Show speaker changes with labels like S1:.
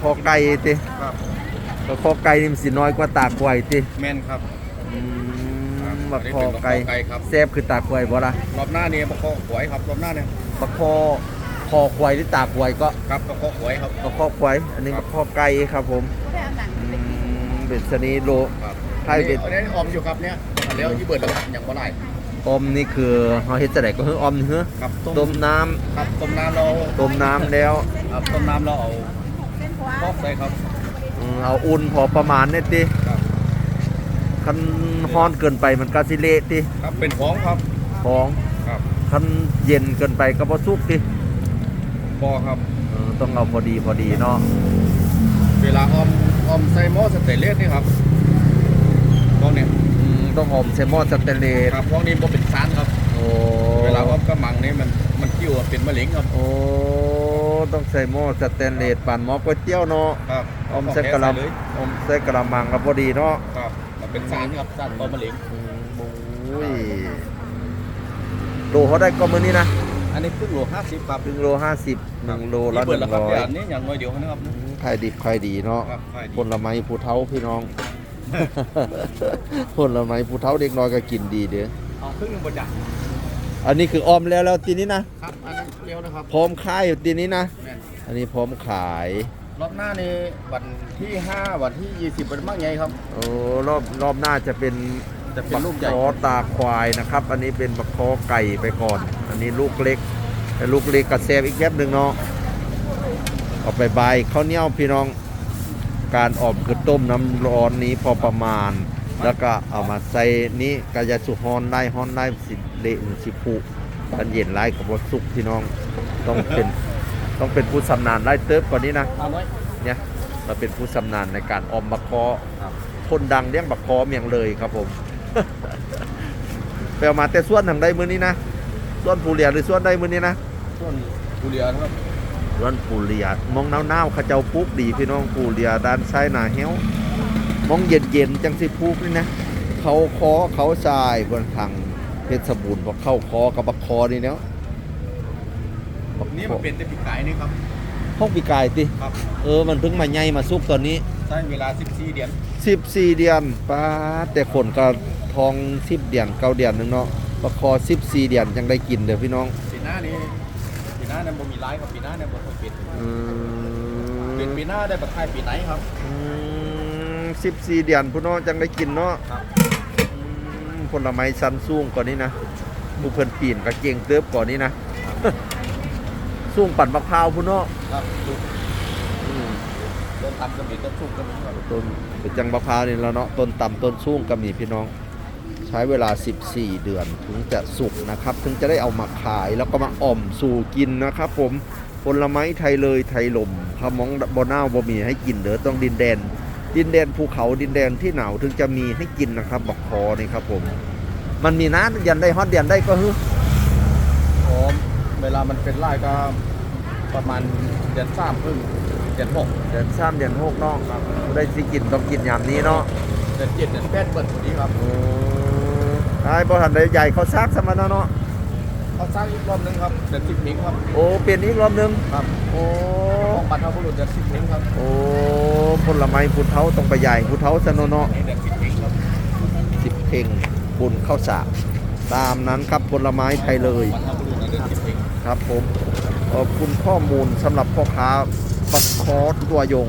S1: คอไก่ติ
S2: ครับ
S1: บักคอไก่นี่มันสิน้อยกว่าตาควายติ
S2: แม่นครับ
S1: อื
S2: ครับ
S1: มบักคอไก่
S2: อันนี้เป็นบักคอไก่ครับ
S1: แซ่บคือตาควายบ่ล่ะ
S2: รอบหน้านี่บักคอหวยครับรอบหน้าเนี่ย
S1: บักคอคอควายหรือตาควายก็
S2: ครับบักคอหวยครับ
S1: บักคอควายอันนี้
S2: ครั
S1: บั
S2: บ
S1: กคอไก่ครับผมอืมเป็นชนิดโล
S2: ครับ
S1: ไทยเป็น
S2: อันนี้ออมอยู่ครับเนี่ยแล้วยี่เบิร์ดแล้วครับอย่างบ่ไร
S1: ออมนี่คือเฮาเฮ็ดจังไดก็คือออมนี่คือ
S2: ครับ
S1: ต้มน้ำ
S2: ครับต้มน้ำเรา
S1: ต้มน้ำแล้ว
S2: ครับต้มน้ำเราเอา ฟอกใส่ครับ
S1: อืมเอาอุ่นพอประมาณนี่ติ
S2: ครับ
S1: คันฮ้อนเกินไปมันก็สิเละติ
S2: ครับเป็นของครับ
S1: ของ
S2: ครับ
S1: คันเย็นเกินไปก็บ่สุกติ
S2: พอครับ
S1: เออต้องเอาพอดีพอดีเนาะ
S2: เวลาออมออมใส่หม้อสเตนเลสนี่ครับพวกเนี้ย
S1: อืมต้องหอมเซมอนสเตนเลส
S2: ครับพวกนี้บ่เป็นสารครับ
S1: โอ้
S2: เวลาออมกระมังนี่มันมันกิ้วอะเป็นมะเร็งครับ
S1: โอ้ ต้องใส่หม้อสแตนเลสปั่นหม้อก๋วยเตี๋ยวเนาะ
S2: ครับ
S1: ออมใส่กะละ
S2: เลย
S1: ออมใส่กะละมังแล้วพอดีเนาะ
S2: ครับมันเป็นสารครับสารต่อมะเร็ง
S1: อืมโอ้ยโลเขาได้ก็มื้อนี้นะ
S2: อันนี้ครึ่งโลห้าสิบครับ
S1: 1โล50 1โลละ
S2: นี่เบิดแล้วครับ
S1: 100
S2: อย่างนี้อย่างน้อยเดียวนะครับ
S1: อืมขายดิบขายดีเนาะ
S2: ครับขายดี
S1: ผลไม้ผู้เฒ่าพี่น้องผลไม้ผู้เฒ่าเด็กน้อยก็กินดีเด้อ
S2: เอาครึ่งหนึงบนจัก
S1: อันนี้คือออมแล้วแล้วทีนี้นะ ครับ
S2: อันนั้นเร็วนะครับ
S1: พร้อมขายอยู่ทีนี้นะ
S2: แม่น
S1: อันนี้พร้อมขาย
S2: รอบหน้านี่วันที่ 5 วันที่ 20เป็นมากไงครับ
S1: โอ้รอบรอบหน้าจะเป็น
S2: จะเป็นลูกใหญ่
S1: บัคอตาควายนะครับ อันนี้เป็นบักคอไก่ไปก่อน อันนี้ลูกเล็กแต่ลูกเล็กกับแซบอีกแคบหนึ่งเนาะเอาไปใบายข้าวเหนียวพี่น้อง การออมคือต้มน้ำร้อนนี้พอประมาณ แล้วก็เอามาใส่นี้กายาสุฮอนได้ฮอนได้สิเละสิผุกันเย็นไล่กับบดสุกพี่น้องต้องเป็นต้องเป็นผู้ชำนาญไล่เติบกว่านี้นะ
S2: เอาไว้
S1: เนี่ยเราเป็นผู้ชำนาญในการออมบักคอ
S2: ครับ
S1: คนดังเลี้ยงบักคอเมียงเลยครับผมไปเอามาแต่ส่วนทางใดมื้อนี้นะส่วนผู้เลียหรือส่วนใดมื้อนี้นะ
S2: ส่วนทุเรียนครับ
S1: ส่วนผู้เลียมองหนาวๆเขาเจ้าปลูกดีพี่น้องผู้เลียด้านซ้ายหน้าเหี่ยว มองเย็นๆจังสิปลูกนี่นะ เขาคอเขาทรายบนทางเพชรบูรณ์บ่เข้าคอกับบักคอนี่เนาะบัก
S2: นี่
S1: ค
S2: มั
S1: อน
S2: เป็นแต่ปีกไก่นี่ครับ
S1: ห้องปีกายติ
S2: ครับ
S1: เออมันเพิ่งมาใหญ่มาสุกตอนนี้
S2: ใช้เวลา 14 เดือน
S1: 14 เดือนป้าดแต่คนก็ทอง 10 เดือนเก้าเดือนหนึงเนาะบักคอ 14 เดือนจังได้กินเด้อพี่น้อง
S2: ปีหน้านี่ปีหน้าเนี่ยบ่มีร้ายครับปีหน้าเนี่ยบ่ค่อยเป็น
S1: อืม
S2: เป็นปีหน้าได้บักไข่ปีไหนครับ
S1: อืม 14 เดือนพี่น้องจังได้กินเนาะ
S2: ครับ
S1: อืมผลไม้ชั้นสูงกว่านี้นะผู้เพิ่นปีนก็เก่งเติบกว่านี้นะ สูงปั่นมะพร้าวพุ่นเนาะ
S2: ครับลูก
S1: อืม
S2: ต้นตำกระบี่ต้นสุกกระบี่ครับ
S1: ต้นเป็นจังมะพร้าวนี่แล้วเนาะต้นต่ำต้นสูงก็มีพี่น้อง ใช้เวลา 14 เดือนถึงจะสุกนะครับ ถึงจะได้เอามาขายแล้วก็มาอ่อมสู่กินนะครับ ผมผลไม้ไทยเลยไทยลมขมองบอนาวบ่มีให้กินเด้อต้องดินแดน ดินแดนภูเขาดินแดนที่หนาวถึงจะมีให้กินนะครับบักคอนี่ครับผมมันมีน้ำยันได้ฮอดยันได้ก็ฮึ
S2: อ๋อเวลามันเป็นไร่ก็ประมาณเดือนสามครึ่งเดือนหก
S1: เดือนสามเดือนหกเนาะได้สิกินต้องกินยามนี้เนาะ
S2: เดือนเจ็ดเดือนแปดเบิดพอดีครับ
S1: อืมไอ้บ่ทันได้ใหญ่เขาซักสมาเนาะ
S2: เขาสร้างอีกรอบหนึงครับเดือนสิบมิงครับ
S1: โอ้เปลี่ยนอีกรอบหนึง
S2: ครับ
S1: โอ้
S2: ของบรรพบุรุษเดือนสิบมิงครับ
S1: โอ้ผลไม้พุทเท้าต้องไปใหญ่พุทเท้าซะเนาะเนาะ
S2: นี่เดือนสิบมิงครับ
S1: สิบเพ่งบุญข้าวสากตามนั้นครับผลไม้ไทยเลย
S2: บรรพบุรุษเดือนสิบมิง
S1: ครับผมขอบคุณข้อมูลสำหรับพ่อค้าปักคอตัวยง